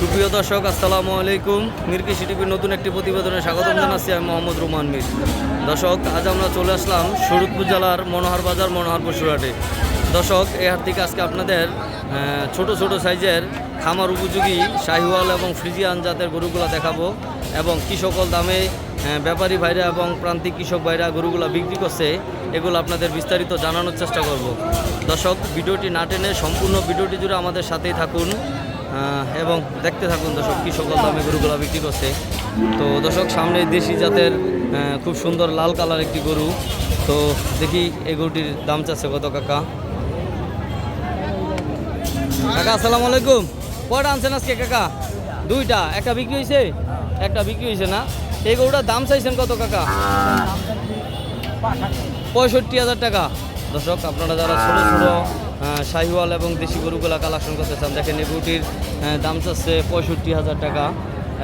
সুপ্রিয় দর্শক আসসালামু আলাইকুম। মিরকি টিভির নতুন একটি প্রতিবেদনে স্বাগতম জানাচ্ছি আমি মোহাম্মদ রুমান মির দর্শক আজ আমরা চলে আসলাম শরৎপুর জেলার মনোহর বাজার মনোহর পশুরহাটে দর্শক এই হাট থেকে আজকে আপনাদের ছোট ছোট সাইজের খামার উপযোগী শাহিওয়াল এবং ফ্রিজিয়ান জাতের গরুগুলো দেখাবো এবং কি সকল দামে ব্যাপারী ভাইরা এবং প্রান্তিক কৃষক ভাইরা গরুগুলো বিক্রি করছে এগুলো আপনাদের বিস্তারিত জানানোর চেষ্টা করব। দর্শক ভিডিওটি না টেনে সম্পূর্ণ ভিডিওটি জুড়ে আমাদের সাথেই থাকুন। এবং দেখতে থাকুন দর্শক, কী সকল দামে গরুগুলো বিক্রি করছে। তো দর্শক, সামনে দেশি জাতের খুব সুন্দর লাল কালার একটি গরু। তো দেখি এই গরুটির দাম চাচ্ছে কত, কাকা? কাকা, আসসালামু আলাইকুম। কয়টা আনছেন আজকে, কাকা? দুইটা। একটা বিক্রি হয়েছে একটা বিক্রি হয়েছে না? এই গরুটার দাম চাইছেন কত, কাকা? পঁয়ষট্টি হাজার টাকা। দর্শক, আপনারা যারা ছোটো ছোটো শাহিওয়াল এবং দেশি গরুগুলা কালেকশন করতে চান দেখেন এই গরুটির দাম চাচ্ছে পঁয়ষট্টি হাজার টাকা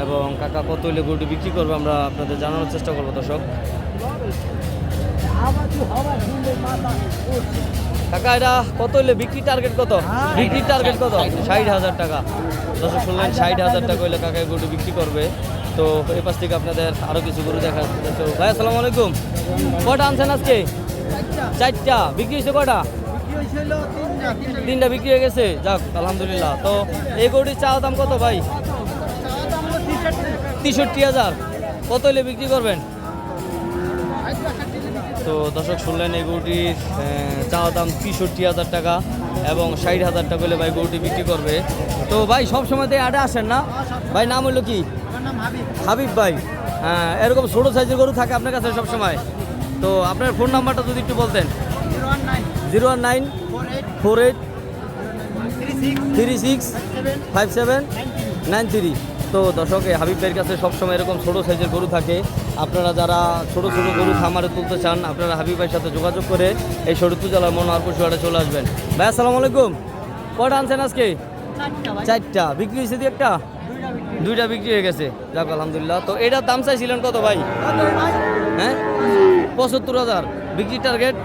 এবং কাকা কত হইলে গরুটি বিক্রি করব আমরা আপনাদের জানানোর চেষ্টা করব, দর্শক। কাকা, এটা কত হইলে বিক্রি টার্গেট কত? বিক্রি টার্গেট কত? ষাট হাজার টাকা। দর্শক, শুনলেন, ষাট হাজার টাকা হইলে কাকা গরুটি বিক্রি করবে। তো এই পাশ থেকে আপনাদের আরও কিছু গরু দেখা। তো ভাই, আসসালামু আলাইকুম। কটা আনছেন আজকে? চারটা। বিক্রি হয়েছে কটা? তিনটা বিক্রি হয়ে গেছে? যাক, আলহামদুলিল্লাহ। তো এই গরুটির চা দাম কত ভাই? তেষট্টি হাজার। কত হলে বিক্রি করবেন? তো দর্শক, শুনলেন এই গরুটির চা দাম তেষট্টি হাজার টাকা এবং ষাট হাজার টাকা হলে ভাই গরুটি বিক্রি করবে। তো ভাই, সব সময় তো আডে আসেন না? ভাই, নাম হলো কি? হাবিব ভাই। হ্যাঁ এরকম ছোটো সাইজের গরু থাকে আপনার কাছে সব সময়? তো আপনার ফোন নাম্বারটা যদি একটু বলতেন। Zero one nine four eight three six five seven nine three. তো দর্শক হাবিব ভাইয়ের কাছে সবসময় এরকম ছোটো সাইজের গরু থাকে। আপনারা যারা ছোটো ছোটো গরু খামারে তুলতে চান আপনারা হাবিব ভাইয়ের সাথে যোগাযোগ করে এই শরীরপুর জেলার মনোহর পশুহাটে চলে আসবেন। ভাই আসসালামু আলাইকুম। কটা আনছেন আজকে? চারটা। বিক্রি হয়েছে দিয়ে একটা? দুইটা বিক্রি হয়ে গেছে। যাক আলহামদুলিল্লাহ। তো এটার দাম চাইছিলেন কত ভাই? হ্যাঁ? পঁচাত্তর হাজার। বিক্রি টার্গেট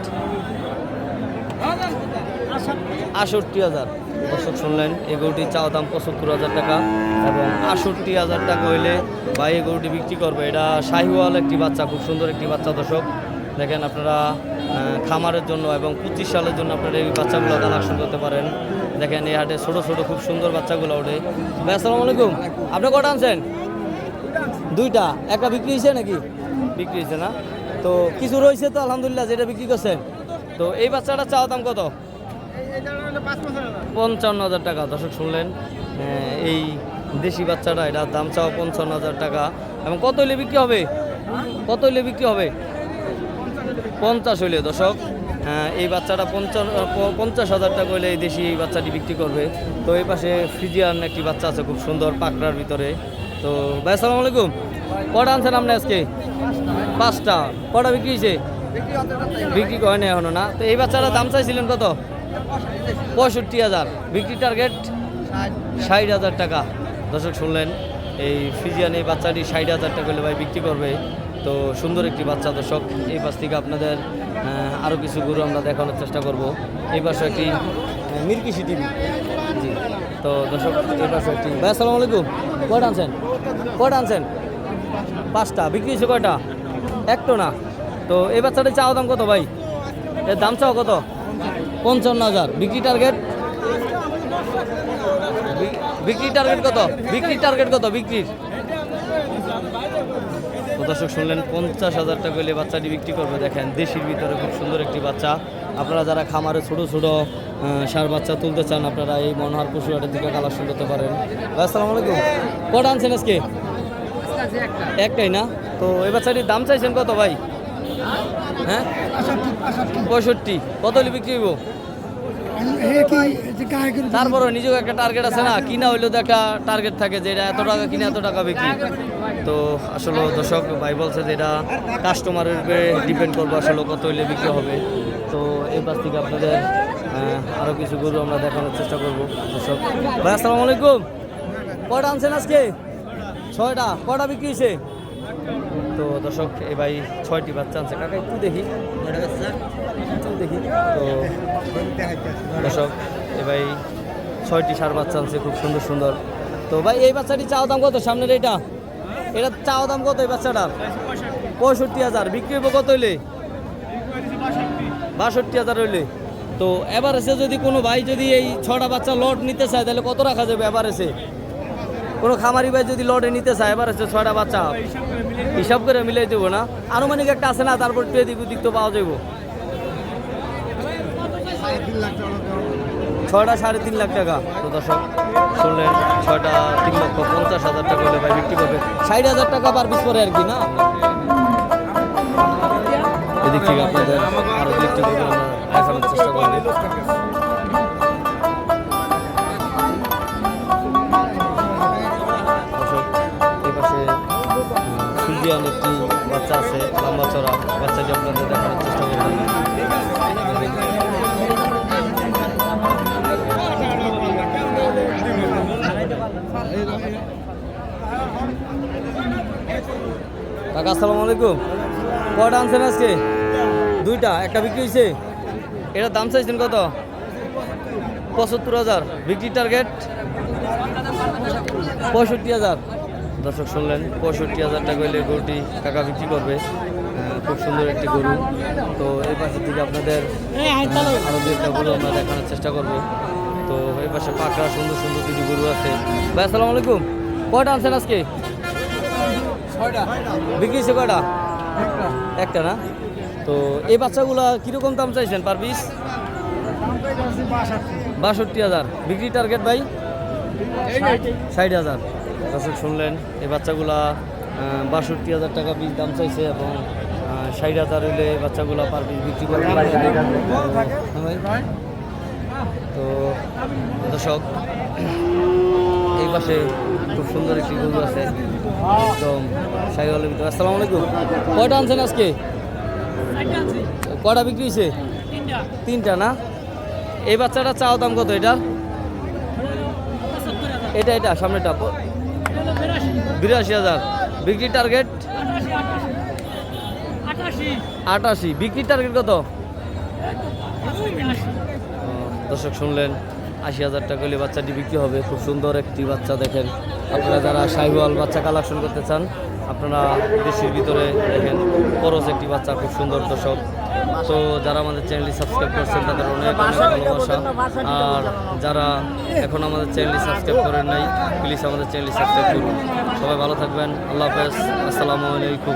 আষট্টি হাজার। দর্শক শুনলেন, এই গরুটি চাওয়া দাম পঁচাত্তর হাজার টাকা এবং আষট্টি হাজার টাকা হইলে ভাই এই গরুটি বিক্রি করবে। এটা শাহিওয়াল একটি বাচ্চা, খুব সুন্দর একটি বাচ্চা, দর্শক। দেখেন আপনারা খামারের জন্য এবং পঁচিশ সালের জন্য আপনারা এই বাচ্চাগুলো কালেকশন করতে পারেন। দেখেন এই হাটে ছোটো ছোটো, খুব সুন্দর বাচ্চাগুলো ওঠে। ভাই, আসসালামু আলাইকুম। আপনি কটা আনছেন? দুইটা। একটা বিক্রি হয়েছে নাকি? বিক্রি হয়েছে না। তো কিছু রয়েছে তো, আলহামদুলিল্লাহ, যেটা বিক্রি করছেন। তো এই বাচ্চাটা চাওয়া দাম কত? পঞ্চান্ন হাজার টাকা দর্শক শুনলেন। আহ, এই দেশি বাচ্চাটা এটা দাম চাওয়া পঞ্চান্ন হাজার টাকা। এবং কত হইলে বিক্রি হবে? কত হইলে বিক্রি হবে? পঞ্চাশ হইলে দর্শক। আহ, এই বাচ্চাটা পঞ্চাশ পঞ্চাশ হাজার টাকা হইলে এই দেশি এই বাচ্চাটি বিক্রি করবে। তো এই পাশে ফ্রিজিয়ান একটি বাচ্চা আছে খুব সুন্দর পাকড়ার ভিতরে। তো ভাই আসসালামু আলাইকুম। কটা আনছেন আপনি আজকে? পাঁচটা। কটা বিক্রি হয়েছে বিক্রি করেনি এখনও না। তো এই বাচ্চাটার দাম চাইছিলেন কত? পঁয়ষট্টি হাজার। বিক্রি টার্গেট ষাট। হাজার টাকা। দর্শক শুনলেন এই ফিজিয়ান এই বাচ্চাটি ষাট হাজার টাকা হলে ভাই বিক্রি করবে। তো সুন্দর একটি বাচ্চা দর্শক। এই পাশ থেকে আপনাদের আরও কিছু গরু আমরা দেখানোর চেষ্টা করব। এই পাশে একটি মিরকিসি টিভি জি। তো দর্শক এই পাশে একটি ভাই আসসালামু আলাইকুম। কয়টা আনছেন? কয়টা আনছেন? পাঁচটা। বিক্রি হয়েছে কয়টা? একটো না। তো এই বাচ্চাটির চাওয়া দাম কত ভাই? এর দাম চাও কত? পঞ্চান্ন হাজার। বিক্রি টার্গেট বিক্রি টার্গেট কত? বিক্রি টার্গেট কত? বিক্রির? দর্শক শুনলেন পঞ্চাশ হাজার টাকা হলে বাচ্চাটি বিক্রি করবে। দেখেন দেশির ভিতরে খুব সুন্দর একটি বাচ্চা। আপনারা যারা খামারে ছোট ছোট সার বাচ্চা তুলতে চান আপনারা এই মনোহর পশু হাটের দিকে কালেকশন করতে পারেন। আসসালামু আলাইকুম। কটা আনছেন আজকে? একটাই না? তো এই বাচ্চাটির দাম চাইছেন কত ভাই? হ্যাঁ? পঁয়ষট্টি। কত হলে বিক্রি হইব? তারপরে নিজেও একটা টার্গেট আছে না? কিনা হইলেও তো একটা টার্গেট থাকে যে এটা এত টাকা কিনে এত টাকা বিক্রি। তো আসলে দর্শক ভাই বলছে যে এটা কাস্টমারের উপরে ডিপেন্ড করব আসলে কত হইলে বিক্রি হবে। তো পাশ থেকে আপনাদের আহ, আরও কিছু গরু আমরা দেখানোর চেষ্টা করব। দর্শক ভাই আসসালামু আলাইকুম। কটা আনছেন আজকে? ছয়টা। কটা বিক্রি হয়েছে তো দর্শক এই ভাই ছয়টি বাচ্চা আনছে কাকা, একটু দেখি। একটু দেখি। তো দর্শক, এ ভাই ছয়টি সার বাচ্চা আনছে খুব সুন্দর সুন্দর। তো ভাই, এই বাচ্চাটি চাও দাম কত? সামনের এটা এটা চাও দাম কত এই বাচ্চাটার? পঁয়ষট্টি হাজার। বিক্রি হবে কত হইলে? বাষট্টি হাজার হইলে। তো এভারেজে যদি কোনো ভাই যদি এই ছটা বাচ্চা লট নিতে চায়, তাহলে কত রাখা যাবে এভারেজে? কোনো খামারি ভাই যদি লটে নিতে চায়, এভারেজে ছটা বাচ্চা। হিসাব করে মিলাই দেবো না। আনুমানিক একটা আছে না, তারপর একটু এদিক ওদিক তো পাওয়া যাব ছয়টা সাড়ে তিন লাখ টাকা। তো দর্শক, শুনলেন, ছয়টা তিন লক্ষ পঞ্চাশ হাজার টাকা হলে ভাই বিক্রি করবে। ষাট হাজার টাকা পার পিস পরে আর কি না? এদিক থেকে আপনাদের আরও দু একটি দেখানোর চেষ্টা করব। একটি বাচ্চা আছে, লম্বা চড়া বাচ্চাটি আপনাদের দেখানোর চেষ্টা করবেন কাকা, আসসালামু আলাইকুম। কয়টা আনছেন আজকে? দুইটা, একটা বিক্রি হয়েছে এটা দাম চাইছেন কত? পঁচাত্তর হাজার। বিক্রি টার্গেট পঁয়ষট্টি হাজার। দর্শক শুনলেন পঁয়ষট্টি হাজার টাকা হলে গরুটি কাকা বিক্রি করবে। খুব সুন্দর একটি গরু। তো এই পাশে থেকে আপনাদের আরও দু একটা গরু আমরা দেখানোর চেষ্টা করব। তো এই পাশে পাকড়া সুন্দর সুন্দর কিছু গরু আছে। ভাই আসসালামু আলাইকুম। কয়টা আনছেন আজকে? বিক্রি হয়েছে কয়টা? একটা না? তো এই বাচ্চাগুলা কীরকম দাম চাইছেন পার পিস বাষট্টি। হাজার। বিক্রি টার্গেট ভাই? ষাট হাজার। দর্শক শুনলেন, এই বাচ্চাগুলা বাষট্টি হাজার টাকা পিস দাম চাইছে এবং ষাট হাজার হইলে বাচ্চাগুলা পার পিস বিক্রি হ্যাঁ তো, দর্শক, এই পাশে খুব সুন্দর একটি গরু আছে, একদম সাইওয়ালের ভিতরে। আসসালামু আলাইকুম। কয়টা আনছেন আজকে? কয়টা বিক্রি হয়েছে তিনটা না? এই বাচ্চাটা চাও দাম কত এটা? এটা এটা সামনেটা বিরাশি হাজার। বিক্রি টার্গেট আটাশি। বিক্রি টার্গেট কত? দর্শক শুনলেন, আশি হাজার টাকা হলে বাচ্চাটি বিক্রি হবে। খুব সুন্দর একটি বাচ্চা দেখেন। আপনারা যারা সাইওয়াল বাচ্চা কালেকশন করতে চান আপনারা দেশের ভিতরে দেখেন খরচ একটি বাচ্চা খুব সুন্দর দর্শক। তো যারা আমাদের চ্যানেলটি সাবস্ক্রাইব করছেন তাদের অনেক অনেক ভালোবাসা। আর যারা এখন আমাদের চ্যানেলটি সাবস্ক্রাইব করেন নাই প্লিজ আমাদের চ্যানেলটি সাবস্ক্রাইব করুন। সবাই ভালো থাকবেন। আল্লাহ হাফেজ। আসসালামু আলাইকুম।